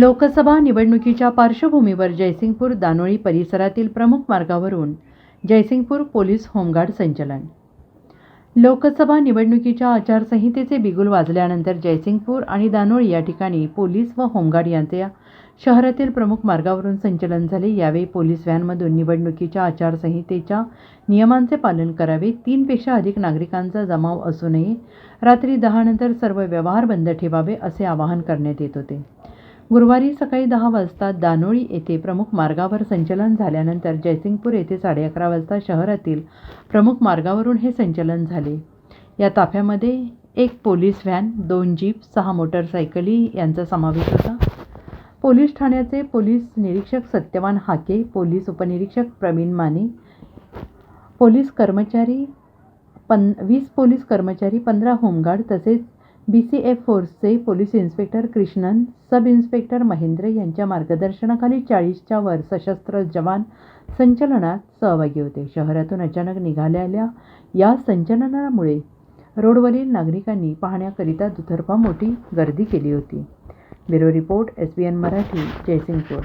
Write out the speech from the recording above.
लोकसभा निवडणुकीच्या पार्श्वभूमीवर जयसिंगपूर दानोळी परिसरातील प्रमुख मार्गावरून जयसिंगपूर पोलीस होमगार्ड संचलन. लोकसभा निवडणुकीच्या आचारसंहितेचे बिगुल वाजल्यानंतर जयसिंगपूर आणि दानोळी या ठिकाणी पोलीस व होमगार्ड यांच्या शहरातील प्रमुख मार्गावरून संचलन झाले. यावेळी पोलीस व्हॅनमधून निवडणुकीच्या आचारसंहितेच्या नियमांचे पालन करावे. तीनपेक्षा अधिक नागरिकांचा जमाव असू नये रात्री दहानंतर सर्व व्यवहार बंद ठेवावे असे आवाहन करण्यात येत होते. गुरुवारी सकाळी दहा वाजता दानोळी येथे प्रमुख मार्गावर संचलन झाल्यानंतर जयसिंगपूर येथे साडे अकरा वाजता शहरातील प्रमुख मार्गावरून हे संचलन झाले. या ताफ्यामध्ये एक पोलीस व्हॅन दोन जीप सहा मोटरसायकली यांचा समावेश होता. पोलीस ठाण्याचे पोलीस निरीक्षक सत्यवान हाके पोलीस उपनिरीक्षक प्रवीण माने पोलीस कर्मचारी पन वीस पोलीस कर्मचारी पंधरा होमगार्ड तसेच बी सी एफ फोर्सचे police inspector Krishnan sub inspector Mahendra यांच्या मार्गदर्शनाखाली चाळीसच्या वर सशस्त्र जवान संचलनात सहभागी होते. शहरातून अचानक निघालेल्या या संचलनामुळे रोडवरील नागरिकांनी पाहण्याकरिता दुतर्फा मोठी गर्दी केली होती. Bureau report S B N Marathi Jaysingpur.